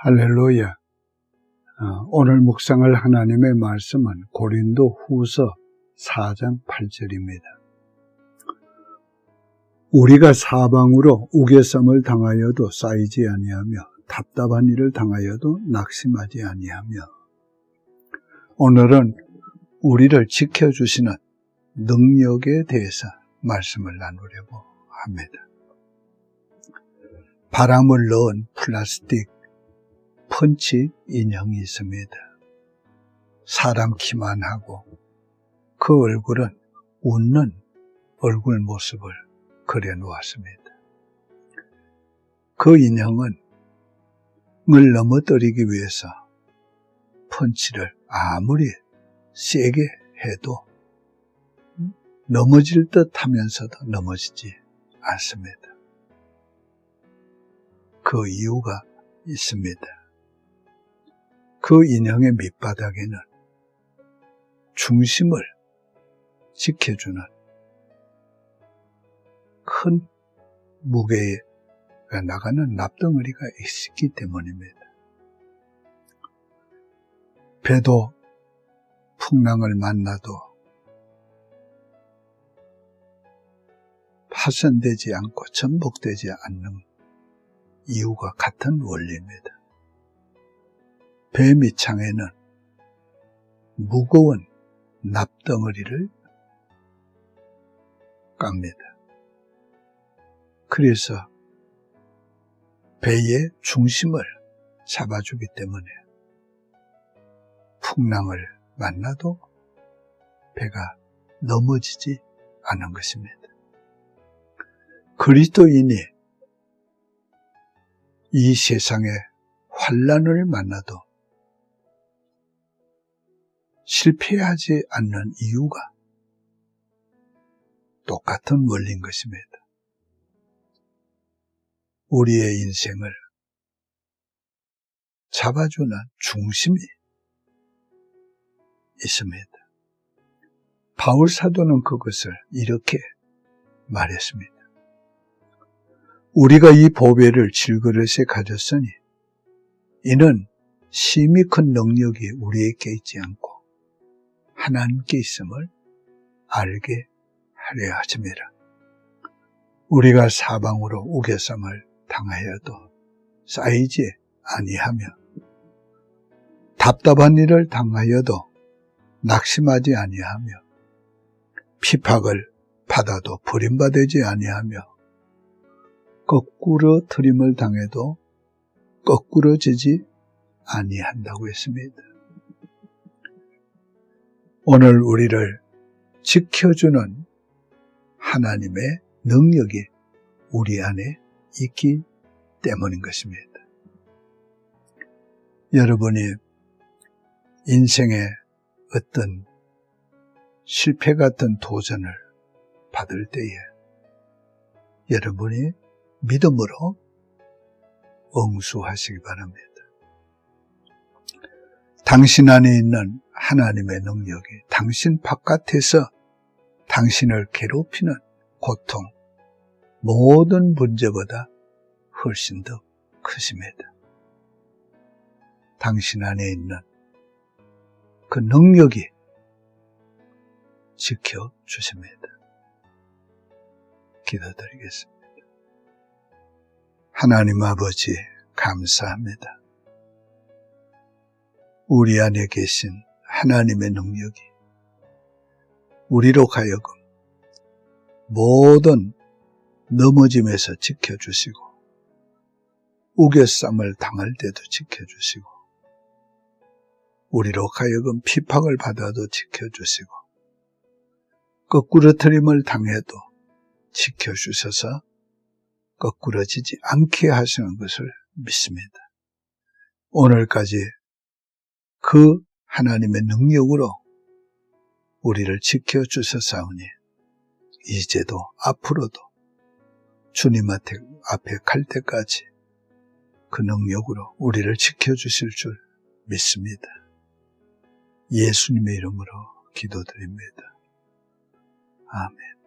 할렐루야. 어, 오늘 묵상할 하나님의 말씀은 고린도 후서 4장 8절입니다. 우리가 사방으로 우겨쌈을 당하여도 쌓이지 아니하며 답답한 일을 당하여도 낙심하지 아니하며 오늘은 우리를 지켜주시는 능력에 대해서 말씀을 나누려고 합니다. 바람을 넣은 플라스틱 펀치 인형이 있습니다. 사람 키만 하고 그 얼굴은 웃는 얼굴 모습을 그려 놓았습니다. 그 인형은 을 넘어뜨리기 위해서 펀치를 아무리 세게 해도 넘어질 듯 하면서도 넘어지지 않습니다. 그 이유가 있습니다. 그 인형의 밑바닥에는 중심을 지켜주는 큰 무게가 나가는 납덩어리가 있기 때문입니다. 배도 풍랑을 만나도 파손되지 않고 전복되지 않는 이유가 같은 원리입니다. 배 밑창에는 무거운 납덩어리를 깝니다. 그래서 배의 중심을 잡아주기 때문에 풍랑을 만나도 배가 넘어지지 않은 것입니다. 그리스도인이 이 세상의 환란을 만나도 실패하지 않는 이유가 똑같은 원리인 것입니다. 우리의 인생을 잡아주는 중심이 있습니다. 바울 사도는 그것을 이렇게 말했습니다. 우리가 이 보배를 질그릇에 가졌으니 이는 심히 큰 능력이 우리에게 있지 않고 하나님께 있음을 알게 하려 하심이라. 우리가 사방으로 우겨쌈을 당하여도 쌓이지 아니하며 답답한 일을 당하여도 낙심하지 아니하며 피팍을 받아도 버림받지 아니하며 거꾸로 트림을 당해도 거꾸러지지 아니한다고 했습니다. 오늘 우리를 지켜주는 하나님의 능력이 우리 안에 있기 때문인 것입니다. 여러분이 인생의 어떤 실패 같은 도전을 받을 때에 여러분이 믿음으로 응수하시기 바랍니다. 당신 안에 있는 하나님의 능력이 당신 바깥에서 당신을 괴롭히는 고통, 모든 문제보다 훨씬 더 크십니다. 당신 안에 있는 그 능력이 지켜주십니다. 기도드리겠습니다. 하나님 아버지, 감사합니다. 우리 안에 계신 하나님의 능력이 우리로 가여금 모든 넘어짐에서 지켜주시고 우겨쌈을 당할 때도 지켜주시고 우리로 가여금 피팍을 받아도 지켜주시고 거꾸러뜨림을 당해도 지켜주셔서 거꾸러지지 않게 하시는 것을 믿습니다. 오늘까지 그 하나님의 능력으로 우리를 지켜주셨사오니 이제도 앞으로도 주님 앞에, 앞에 갈 때까지 그 능력으로 우리를 지켜주실 줄 믿습니다. 예수님의 이름으로 기도드립니다. 아멘.